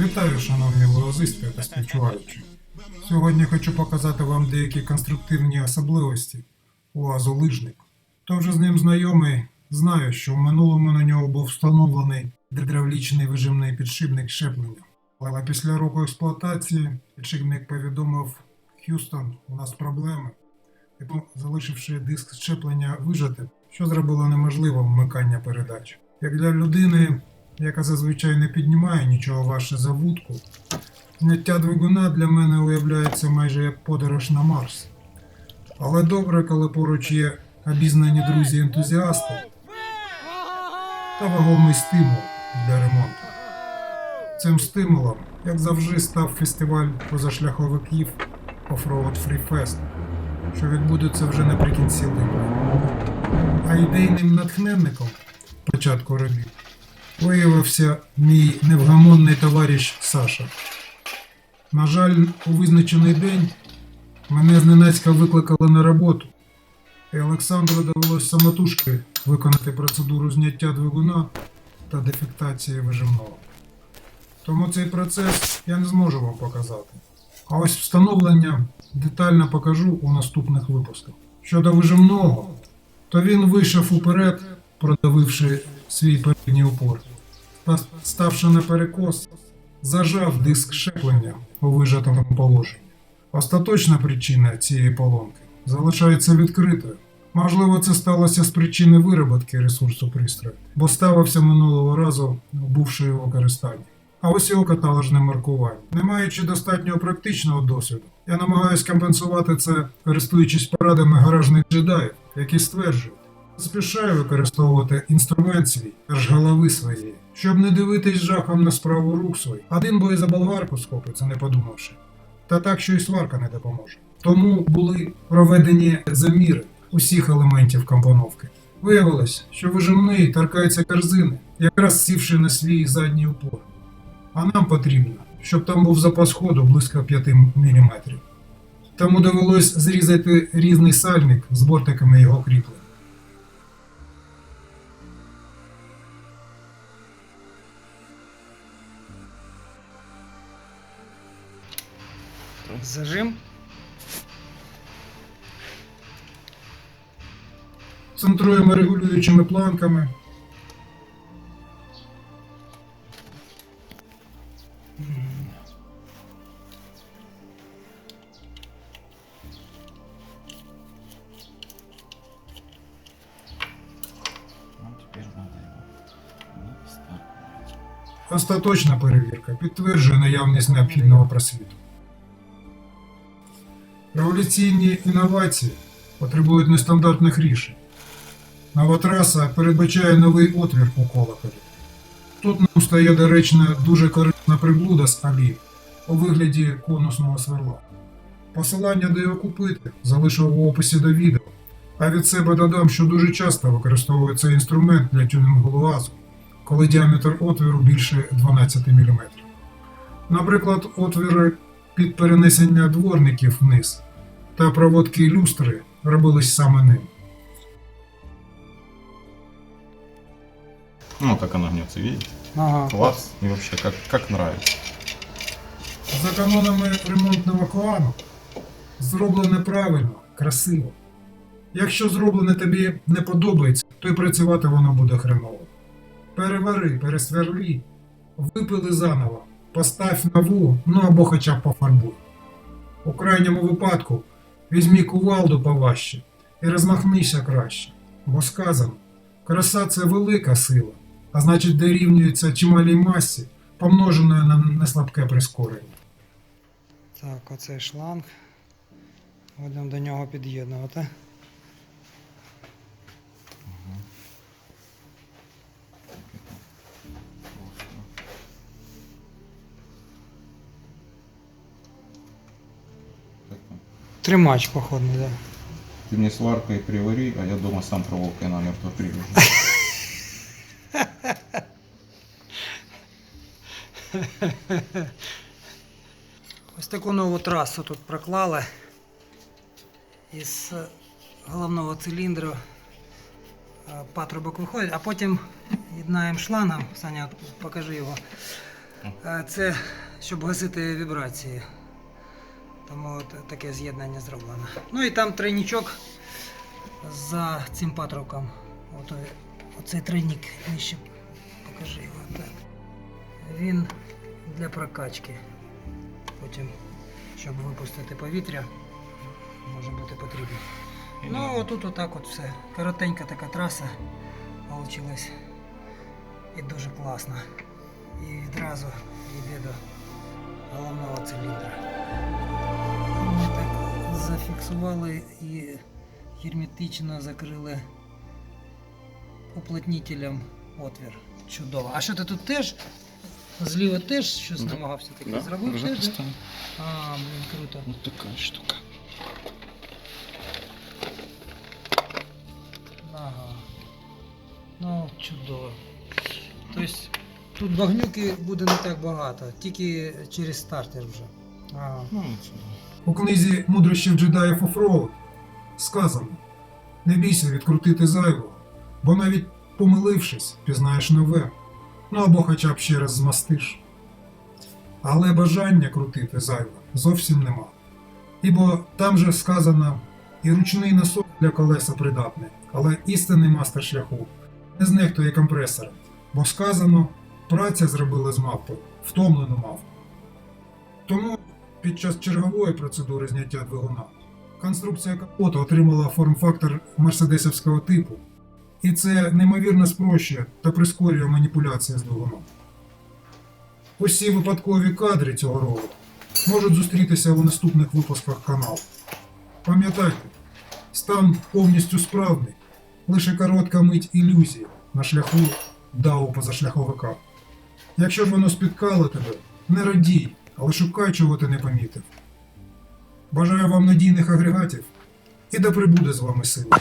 Вітаю, шановні логозисти та співчуваючі. Сьогодні хочу показати вам деякі конструктивні особливості УАЗу лижник. Хто вже з ним знайомий, знає, що в минулому на нього був встановлений гідравлічний вижимний підшипник щеплення. Але після року експлуатації підшипник повідомив Х'юстон, у нас проблеми. І залишивши диск щеплення вижати, що зробило неможливим вмикання передач. Як для людини, яка зазвичай не піднімає нічого важче за вудку, зняття двигуна для мене уявляється майже як подорож на Марс. Але добре, коли поруч є обізнані друзі-ентузіасти та вагомий стимул для ремонту. Цим стимулом, як завжди, став фестиваль позашляховиків Offroad Free Fest, що відбудеться вже наприкінці липня. А ідейним натхненником початку робіт виявився мій невгамонний товариш Саша. На жаль, у визначений день мене зненацька викликали на роботу, і Олександру довелося самотужки виконати процедуру зняття двигуна та дефектації вижимного. Тому цей процес я не зможу вам показати. А ось встановлення детально покажу у наступних випусках. Щодо вижимного, то він вийшов уперед, продавивши свій передній упор. Та, ставши на перекос, зажав диск щеплення у вижатому положенні. Остаточна причина цієї поломки залишається відкритою. Можливо, це сталося з причини вироботки ресурсу пристрою, бо ставився минулого разу, бувши його використанні. А ось його каталожне маркування. Не маючи достатнього практичного досвіду, я намагаюся компенсувати це, користуючись порадами гаражних джедаїв, які стверджують, спішаю використовувати інструмент свій, аж голови своєї, щоб не дивитись жахом на справу рук своїх. Один бо і за болгарку схопиться, не подумавши. Та так, що і сварка не допоможе. Тому були проведені заміри усіх елементів компоновки. Виявилось, що вижимний торкається корзини, якраз сівши на свій задній упор. А нам потрібно, щоб там був запас ходу близько 5 мм. Тому довелось зрізати різний сальник з бортиками його кріплень. Зажим. Центруємо регулюючими планками. Ну, теперь надо его не старт. Остаточна перевірка підтверджує наявність необхідного просвіту. Революційні інновації потребують нестандартних рішень. Нова траса передбачає новий отвір у колоколі. Тут нам стає доречна дуже корисна приблуда з олів у вигляді конусного сверла. Посилання до його купити залишив в описі до відео, а від себе додам, що дуже часто використовує цей інструмент для тюнінгу луазу коли діаметр отвіру більше 12 мм. Наприклад, отвіри під перенесення дворників вниз та проводки і люстри робились саме ним. Ну, как оно гнется, видите? Ага. Класс. И вообще, как, как нравится. За канонами ремонтного клану зроблене правильно, красиво. Якщо зроблене тобі не подобається, то й працювати воно буде хреново. Перевари, пересверли, випили заново, постав нову, ну або хоча б пофарбуй. У крайньому випадку візьмі кувалду поважче і розмахнися краще, бо сказано, краса це велика сила, а значить дорівнюється чималій масі, помноженою на неслабке прискорення. Так, оцей шланг. Будемо до нього під'єднувати. Тримач, походний, да. Ты мне сваркой привари, а я дома сам проволокой намертво привяжу. Ось таку нову трасу тут проклали. Із е, головного циліндру е, патрубок виходить, а потім єднаємо шлангом. Саня, покажи його. Е, Це щоб гасити вібрації. Тому от таке з'єднання зроблено. Ну і там тройничок за цим патрубком. От, оцей тройник нижче. Покажи його. Так. Він для прокачки. Потім, щоб випустити повітря, може бути потрібно. Ну, отут отак от все. Коротенька така траса получилась. І дуже класно. І відразу йде до головного циліндра. Ми так зафіксували і герметично закрили уплотнителем отвір. Чудово. А що ти тут теж? Зліва теж щось намагався таке Да, зробив? вже теж, да? А, блін, круто. Вот такая штука. Ага. Ну, чудово. Тобто тут багнюки буде не так багато, тільки через стартер вже. Ну. У книзі мудрощів джедаїв Офроуд сказано: не бійся відкрутити зайвого, бо навіть помилившись, пізнаєш нове, ну або хоча б ще раз змастиш. Але бажання крутити зайве зовсім нема. Ібо там же сказано, і ручний насос для колеса придатний, але істинний мастер шляху не знехтує компресором, бо сказано, праця зробила з мавпою, втомлену мавпу. Тому під час чергової процедури зняття двигуна конструкція капота отримала форм-фактор мерседесівського типу, і це неймовірно спрощує та прискорює маніпуляції з двигуном. Усі випадкові кадри цього ролику можуть зустрітися у наступних випусках каналу. Пам'ятайте, стан повністю справний, лише коротка мить ілюзії на шляху дау позашляховика. Якщо ж воно спіткало тебе, не радій, але шукай, чого ти не помітив. Бажаю вам надійних агрегатів і да прибуде з вами сила.